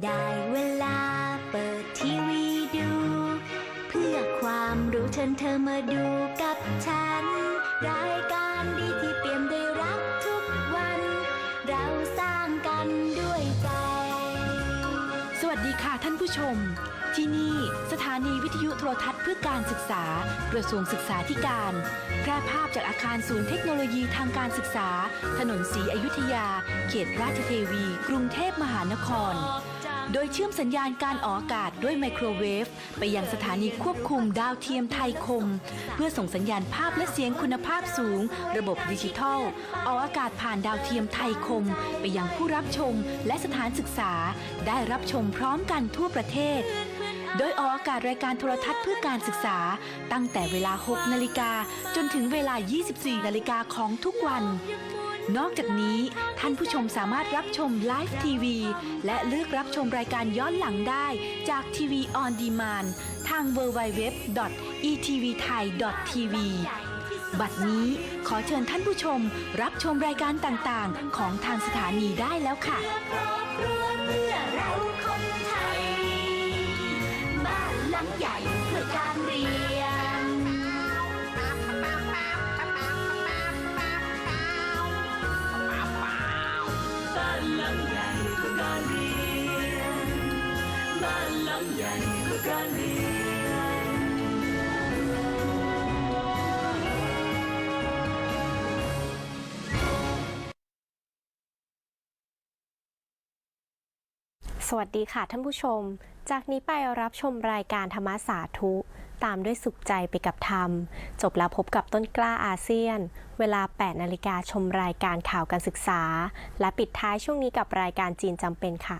ได้เวลาเปิดทีวีดู เพื่อความรู้เชิญเธอมาดูกับฉัน รายการดีที่เปี่ยมด้วยรักทุกวัน เราสร้างกันด้วยใจ สวัสดีค่ะท่านผู้ชม ที่นี่สถานีวิทยุโทรทัศน์เพื่อการศึกษากระทรวงศึกษาธิการ แพร่ภาพจากอาคารศูนย์เทคโนโลยีทางการศึกษา ถนนศรีอยุธยา เขตราชเทวี กรุงเทพมหานคร โดยเชื่อมสัญญาณการออกอากาศด้วยไมโครเวฟไปยังสถานีควบคุมดาวเทียมไทยคม เพื่อส่งสัญญาณภาพและเสียงคุณภาพสูง ระบบดิจิทัล ออกอากาศผ่านดาวเทียมไทยคม ไปยังผู้รับชมและสถานศึกษา ได้รับชมพร้อมกันทั่วประเทศ โดยออกอากาศรายการโทรทัศน์เพื่อการศึกษา ตั้งแต่เวลา 6 นาฬิกาจนถึงเวลา 24 นาฬิกาของทุกวัน นอกจากนี้ท่านผู้ชมสามารถรับชมไลฟ์ทีวีและเลือกรับชมรายการย้อนหลังได้จากทีวีออนดีมานทาง www.etvthai.tv บัดนี้ขอเชิญท่านผู้ชมรับชมรายการต่างๆ ของทางสถานีได้แล้วค่ะครอ งเพื่อการเรียนสวัสดีค่ะท่านผู้ชม จากนี้ไปรับชมรายการธรรมสาธุ ตามด้วยสุขใจไปกับธรรม จบแล้วพบกับต้นกล้าอาเซียน เวลา 8 นาฬิกาชมรายการข่าวการศึกษา และปิดท้ายช่วงนี้กับรายการจีนจำเป็นค่ะ